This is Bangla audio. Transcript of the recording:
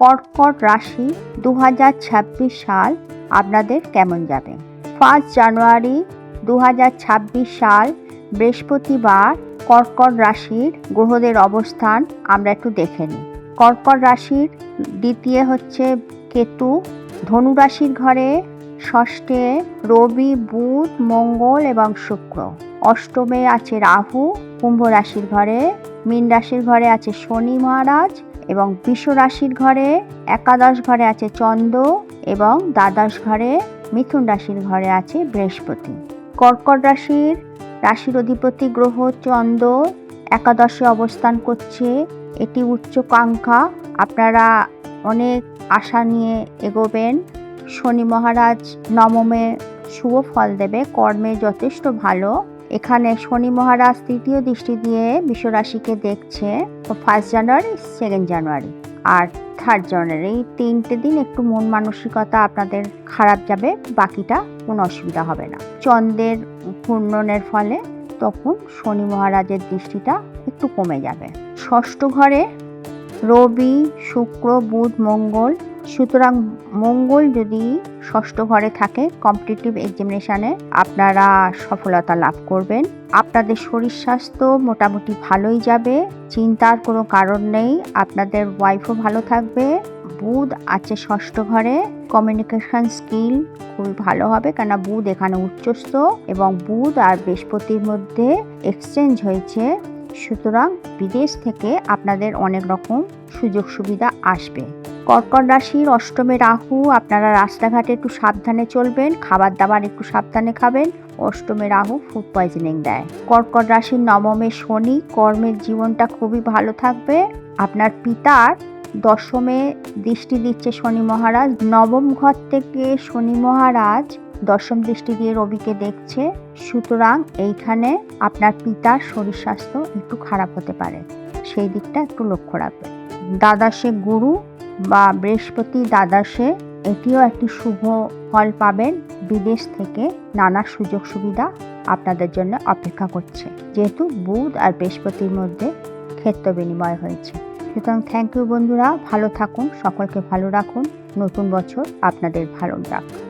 কর্কট রাশি দু হাজার ছাব্বিশ সাল আপনাদের কেমন যাবে? ফার্স্ট জানুয়ারি দু হাজার ছাব্বিশ সাল বৃহস্পতিবার কর্কট রাশির গ্রহদের অবস্থান আমরা একটু দেখে নিই। কর্কট রাশির দ্বিতীয় হচ্ছে কেতু। ধনু রাশির ঘরে ষষ্ঠে রবি, বুধ, মঙ্গল এবং শুক্র। অষ্টমে আছে রাহু, কুম্ভ রাশির ঘরে, মীন রাশির ঘরে আছে শনি মহারাজ। এবং রাশির ঘরে একাদশ ঘরে আছে চন্দ্র এবং দ্বাদশ ঘরে মিথুন রাশির ঘরে আছে বৃহস্পতি। কর্কট রাশির রাশির অধিপতি গ্রহ চন্দ্র একাদশে অবস্থান করছে, এটি উচ্চকাঙ্ক্ষা আপনারা অনেক আশা নিয়ে এগোবেন। শনি মহারাজ নবমে শুভ ফল দেবে, কর্মে যথেষ্ট ভালো। এখানে শনি মহারাজ তৃতীয় দৃষ্টি দিয়ে বিশ্বরাশিকে দেখছে ফার্স্ট জানুয়ারি সেকেন্ড জানুয়ারি আর থার্ড জানুয়ারি এই তিনটে দিন একটু মন মানসিকতা আপনাদের খারাপ যাবে, বাকিটা কোনো অসুবিধা হবে না। চন্দ্রের ঘূর্ণনের ফলে তখন শনি মহারাজের দৃষ্টিটা একটু কমে যাবে। ষষ্ঠ ঘরে রবি, শুক্র, বুধ, মঙ্গল সুতরাং মঙ্গল যদি ষষ্ঠ ঘরে থাকে কম্পিটিটিভ এক্সামিনেশানে আপনারা সফলতা লাভ করবেন। আপনাদের শরীর স্বাস্থ্য মোটামুটি ভালোই যাবে, চিন্তার কোনো কারণ নেই, আপনাদের ওয়াইফও ভালো থাকবে। বুধ আছে ষষ্ঠ ঘরে কমিউনিকেশন স্কিল খুবই ভালো হবে কেন বুধ এখানে উচ্চস্থ এবং বুধ আর বৃহস্পতির মধ্যে এক্সচেঞ্জ হয়েছে। সুতরাং বিদেশ থেকে আপনাদের অনেক রকম সুযোগ সুবিধা আসবে। কর্কট রাশির অষ্টমে রাহু, আপনারা রাস্তাঘাটে একটু সাবধানে চলবেন খাবার দাবার একটু সাবধানে খাবেন, অষ্টমে রাহু ফুড পয়জনিং দেয়। কর্কট রাশির নবমে শনি, কর্মের জীবনটা খুবই ভালো থাকবে। আপনার পিতার দশমে দৃষ্টি দিচ্ছে শনি মহারাজ, নবম ঘর থেকে শনি মহারাজ দশম দৃষ্টি দিয়ে রবিকে দেখছে, সুতরাং এইখানে আপনার পিতার শরীর স্বাস্থ্য একটু খারাপ হতে পারে। সেই দিকটা একটু লক্ষ্য রাখবেন। দ্বাদশে গুরু বা বৃহস্পতি দ্বাদশে এটিও একটি শুভ ফল পাবেন। বিদেশ থেকে নানা সুযোগ সুবিধা আপনাদের জন্য অপেক্ষা করছে। যেহেতু বুধ আর বৃহস্পতির মধ্যে ক্ষেত্র বিনিময় হয়েছে। সুতরাং থ্যাংক ইউ বন্ধুরা, ভালো থাকুন, সকলকে ভালো রাখুন। নতুন বছর আপনাদের ভালো রাখ